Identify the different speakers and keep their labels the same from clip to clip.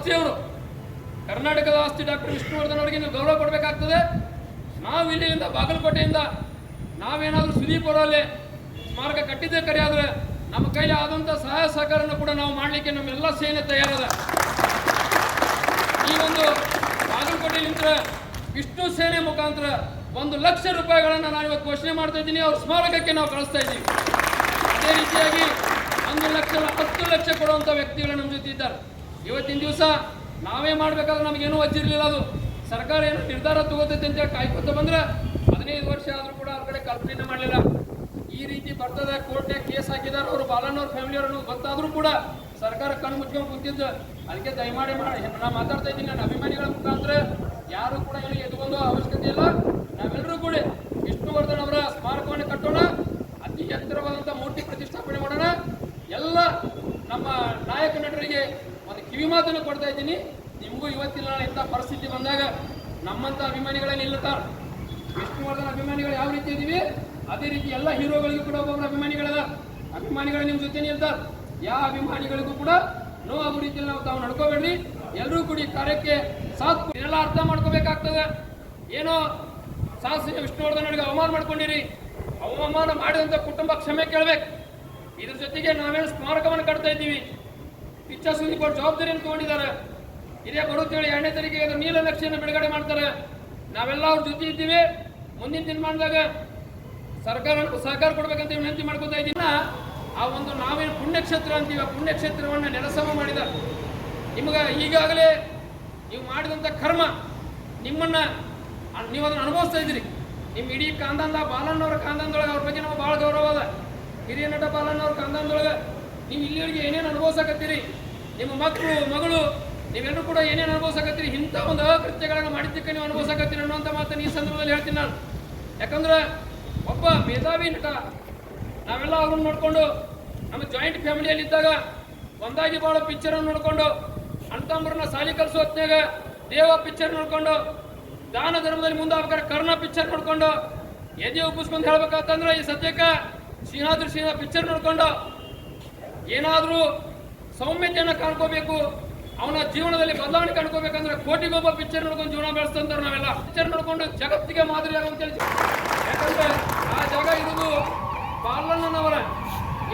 Speaker 1: ಆಸ್ತಿ ಅವರು ಕರ್ನಾಟಕದ ಆಸ್ತಿ ಡಾಕ್ಟರ್ ವಿಷ್ಣುವರ್ಧನ್ ಅವರಿಗೆ ನೀವು ಗೌರವ ಕೊಡಬೇಕಾಗ್ತದೆ. ನಾವು ಇಲ್ಲಿಂದ ಬಾಗಲಕೋಟೆಯಿಂದ ನಾವೇನಾದರೂ ಸುದೀಪ್ ಅವರಲ್ಲಿ ಸ್ಮಾರಕ ಕಟ್ಟಿದ್ದೇ ಕರೆ ಆದರೆ ನಮ್ಮ ಕೈಲಿ ಆದಂಥ ಸಹಾಯ ಸಹಕಾರನ ಕೂಡ ನಾವು ಮಾಡಲಿಕ್ಕೆ ನಮ್ಮೆಲ್ಲ ಸೇನೆ ತಯಾರದ. ಈ ಒಂದು ಬಾಗಲಕೋಟೆಲಿಂದ ವಿಷ್ಣು ಸೇನೆ ಮುಖಾಂತರ ಒಂದು ಲಕ್ಷ ರೂಪಾಯಿಗಳನ್ನು ನಾನು ಇವತ್ತು ಘೋಷಣೆ ಮಾಡ್ತಾ ಇದ್ದೀನಿ. ಅವ್ರ ಸ್ಮಾರಕಕ್ಕೆ ನಾವು ಕಳಿಸ್ತಾ ಇದ್ದೀವಿ. ಅದೇ ರೀತಿಯಾಗಿ ಒಂದು ಲಕ್ಷ, ಹತ್ತು ಲಕ್ಷ ಕೊಡುವಂಥ ವ್ಯಕ್ತಿಗಳು ನಮ್ಮ ಜೊತೆ ಇದ್ದಾರೆ. ಇವತ್ತಿನ ದಿವಸ ನಾವೇ ಮಾಡಬೇಕಾದ್ರೆ ನಮಗೇನು ವಜ್ಜಿರಲಿಲ್ಲ ಅದು. ಸರ್ಕಾರ ಏನು ನಿರ್ಧಾರ ತಗೋತೈತೆ ಅಂತೇಳಿ ಕಾಯ್ಕೊತ ಬಂದ್ರೆ ಹದಿನೈದು ವರ್ಷ ಆದರೂ ಕೂಡ ಅವ್ರ ಕಡೆ ಕಲ್ಪನೆ ಮಾಡಲಿಲ್ಲ. ಈ ರೀತಿ ಬರ್ತದೆ ಕೋರ್ಟ್ ಕೇಸ್ ಹಾಕಿದಾರೆ ಅವರು ಫ್ಯಾಮಿಲಿ ಫ್ಯಾಮಿಲಿಯವ್ರನ್ನು ಗೊತ್ತಾದರೂ ಕೂಡ ಸರ್ಕಾರ ಕಣ್ಣು ಮುಚ್ಕೊಂಡು ಕುಂತಿದ್ದು. ಅದಕ್ಕೆ ದಯಮಾಡಿ ಮಾಡಿ ನಾನು ಮಾತಾಡ್ತಾ ಇದ್ದೀನಿ, ನನ್ನ ಅಭಿಮಾನಿಗಳ ಮುಖಾಂತರ ಯಾರು ಕೂಡ ಏನು ಎದುಗೊಂದು ಅವಶ್ಯಕತೆ ಇಲ್ಲ. ನಾವೆಲ್ಲರೂ ಕೂಡ ವಿಷ್ಣುವರ್ಧನ್ ಅವರ ಸ್ಮಾರಕವನ್ನು ಕಟ್ಟೋಣ. ಅತಿ ಎತ್ತರವಾದಂಥ ಮೂರ್ತಿ ಪ್ರತಿಷ್ಠಾಪನೆ ಮಾಡೋಣ. ಎಲ್ಲ ನಮ್ಮ ನಾಯಕ ನಟರಿಗೆ ಒಂದು ಕಿವಿ ಮಾತನ್ನು ಕೊಡ್ತಾ ಇದ್ದೀನಿ. ನಿಮಗೂ ಇವತ್ತಿಲ್ಲ ಇಂಥ ಪರಿಸ್ಥಿತಿ ಬಂದಾಗ ನಮ್ಮಂಥ ಅಭಿಮಾನಿಗಳೇ ನಿಲ್ಲುತ್ತಾರೆ ವಿಷ್ಣುವರ್ಧನ್ ಅಭಿಮಾನಿಗಳು ಯಾವ ರೀತಿ ಇದ್ದೀವಿ? ಅದೇ ರೀತಿ ಎಲ್ಲ ಹೀರೋಗಳಿಗೂ ಕೂಡ ಒಬ್ಬೊಬ್ಬರ ಅಭಿಮಾನಿಗಳದ ಅಭಿಮಾನಿಗಳು ನಿಮ್ಮ ಜೊತೆ ನಿಲ್ತಾರೆ. ಯಾವ ಅಭಿಮಾನಿಗಳಿಗೂ ಕೂಡ ನೋವು ರೀತಿಯಲ್ಲಿ ನಾವು ತಾವು ನಡ್ಕೋಬೇಡ್ರಿ. ಎಲ್ಲರೂ ಕೂಡ ಈ ಕಾರ್ಯಕ್ಕೆ ಸಾಥ್. ಇದೆಲ್ಲ ಅರ್ಥ ಮಾಡ್ಕೋಬೇಕಾಗ್ತದೆ. ಏನೋ ಸಾಹಸ ವಿಷ್ಣುವರ್ಧನ್ ಅವರಿಗೆ ಅವಮಾನ ಮಾಡ್ಕೊಂಡಿರಿ. ಅವಮಾನ ಮಾಡಿದಂಥ ಕುಟುಂಬ ಕ್ಷಮೆ ಕೇಳಬೇಕು. ಇದ್ರ ಜೊತೆಗೆ ನಾವೇನು ಸ್ಮಾರಕವನ್ನು ಕಟ್ತಾ ಇದ್ದೀವಿ. ಇಚ್ಛಾ ಸುದ್ದಿ ಕೊಟ್ಟು ಜವಾಬ್ದಾರಿಯನ್ನು ತಗೊಂಡಿದ್ದಾರೆ. ಇದೇ ಬರುತ್ತೇಳಿ ಎರಡನೇ ತಾರೀಕಿಗೆ ಅದರ ನೀಲನಕ್ಷೆಯನ್ನು ಬಿಡುಗಡೆ ಮಾಡ್ತಾರೆ. ನಾವೆಲ್ಲ ಅವ್ರ ಜೊತೆ ಇದ್ದೀವಿ. ಮುಂದಿನ ದಿನಮಾನದಾಗ ಸರ್ಕಾರ ಸಹಕಾರ ಕೊಡ್ಬೇಕಂತ ವಿನಂತಿ ಮಾಡ್ಕೊತಾ ಇದ್ದೀನಿ ಆ ಒಂದು ನಾವೇನು ಪುಣ್ಯಕ್ಷೇತ್ರ ಅಂತೀವಿ ಆ ಪುಣ್ಯಕ್ಷೇತ್ರವನ್ನು ನೆಲಸಮ ಮಾಡಿದ. ನಿಮಗೆ ಈಗಾಗಲೇ ನೀವು ಮಾಡಿದಂಥ ಕರ್ಮ ನಿಮ್ಮನ್ನ ನೀವು ಅದನ್ನು ಅನುಭವಿಸ್ತಾ ಇದ್ದೀರಿ. ನಿಮ್ಮ ಇಡೀ ಕಾಂದಂದ ಬಾಲಣ್ಣವರ ಕಾಂದಂದೊಳಗೆ ಅವ್ರ ಬಗ್ಗೆ ನಮಗೆ ಭಾಳ ಗೌರವ ಅದ. ಹಿರಿಯ ನಟ ಪಾಲನ್ನವ್ರ ಕಂದಾನದೊಳಗೆ ನೀವು ಇಲ್ಲಿವರೆಗೆ ಏನೇನು ಅನುಭವಿಸಕತ್ತೀರಿ? ನಿಮ್ಮ ಮಕ್ಕಳು, ಮಗಳು, ನೀವೆಲ್ಲರೂ ಕೂಡ ಏನೇನು ಅನುಭವಿಸಕತ್ತೀರಿ? ಇಂಥ ಒಂದು ಅಕೃತ್ಯಗಳನ್ನು ಮಾಡಿದ್ದಕ್ಕೆ ನೀವು ಅನುಭವಿಸಕತ್ತೀರಿ ಅನ್ನೋಂಥ ಮಾತನ್ನು ಈ ಸಂದರ್ಭದಲ್ಲಿ ಹೇಳ್ತೀನಿ ನಾನು. ಯಾಕಂದ್ರೆ ಒಬ್ಬ ಮೇಧಾವಿ ನಟ, ನಾವೆಲ್ಲ ಅವ್ರನ್ನ ನೋಡಿಕೊಂಡು ನಮ್ಮ ಜಾಯಿಂಟ್ ಫ್ಯಾಮಿಲಿಯಲ್ಲಿ ಇದ್ದಾಗ ಒಂದಾಗಿ ಬಾಳೋ ಪಿಕ್ಚರ್ ನೋಡಿಕೊಂಡು ಅಣ್ತಂಬ್ರನ್ನ ಸಾಲಿ ಕಲಿಸೋ ಹೊತ್ತಿನಾಗ ದೇವ ಪಿಕ್ಚರ್ ನೋಡಿಕೊಂಡು ದಾನ ಧರ್ಮದಲ್ಲಿ ಮುಂದೆ ಆಗ್ಬೇಕಾದ್ರೆ ಕರ್ಣ ಪಿಕ್ಚರ್ ನೋಡಿಕೊಂಡು ಎದೆ ಉಪ್ಪಿಸ್ಕೊಂಡು ಹೇಳ್ಬೇಕಂತಂದ್ರೆ ಈ ಸದ್ಯಕ್ಕೆ ಶ್ರೀನಾಥ್ ಶ್ರೀನಾಥ್ ಪಿಕ್ಚರ್ ನೋಡ್ಕೊಂಡು ಏನಾದರೂ ಸೌಮ್ಯತೆಯನ್ನು ಕಾಣ್ಕೋಬೇಕು, ಅವನ ಜೀವನದಲ್ಲಿ ಬದಲಾವಣೆ ಕಾಣ್ಕೋಬೇಕಂದ್ರೆ ಕೋಟಿಗೊಬ್ಬ ಪಿಕ್ಚರ್ ನೋಡ್ಕೊಂಡು ಜೀವನ ಬೆಳೆಸ್ತಂತಾರೆ ನಾವೆಲ್ಲ. ಪಿಕ್ಚರ್ ನೋಡ್ಕೊಂಡು ಜಗತ್ತಿಗೆ ಮಾದರಿ ಆಗುವಂತೇಳಿ ಯಾಕಂದ್ರೆ ಆ ಜಾಗ ಇರುವುದು ಬಾಲಣ್ಣನವರ.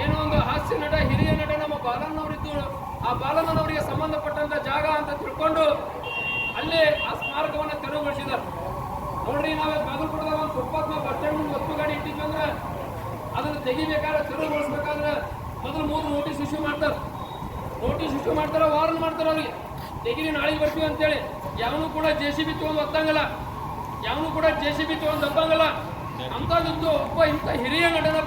Speaker 1: ಏನೋ ಒಂದು ಹಾಸ್ಯ ನಟ, ಹಿರಿಯ ನಟ ನಮ್ಮ ಬಾಲಣ್ಣವರಿದ್ದು. ಆ ಬಾಲಣ್ಣನವರಿಗೆ ಸಂಬಂಧಪಟ್ಟಂತ ಜಾಗ ಅಂತ ತಿಳ್ಕೊಂಡು ಅಲ್ಲಿ ಆ ಸ್ಮಾರಕವನ್ನು ತೆರವುಗೊಳಿಸಿದ್ದಾರೆ. ನೋಡ್ರಿ, ನಾವೇ ಬಾಗಲಕೋಟದಾಗ ಒಂದು ತೆಗಿಬೇಕಾದ್ರೆ ತೆರವುಗೊಳಿಸ್ಬೇಕಾದ್ರೆ ಮೊದಲು ಮೂರು ನೋಟಿಸ್ ಇಶ್ಯೂ ಮಾಡ್ತಾರೆ. ನೋಟಿಸ್ ಇಶ್ಯೂ ಮಾಡ್ತಾರೆ ವಾರನ್ ಮಾಡ್ತಾರೆ ಅವ್ರಿಗೆ. ತೆಗಿರಿ, ನಾಳೆಗೆ ಬರ್ತೀವಿ ಅಂತೇಳಿ. ಯಾವನು ಕೂಡ ಜೆ ಸಿ ಬಿ ತೊಗೊಂಡು ಒತ್ತಂಗಲ್ಲ ಯಾವನು ಕೂಡ ಜೆ ಸಿ ಬಿ ತೊಗೊಂಡು ದಬ್ಬಂಗಲ್ಲ ಅಂಥದ್ದು ಒಬ್ಬ ಇಂಥ ಹಿರಿಯ ನಟನ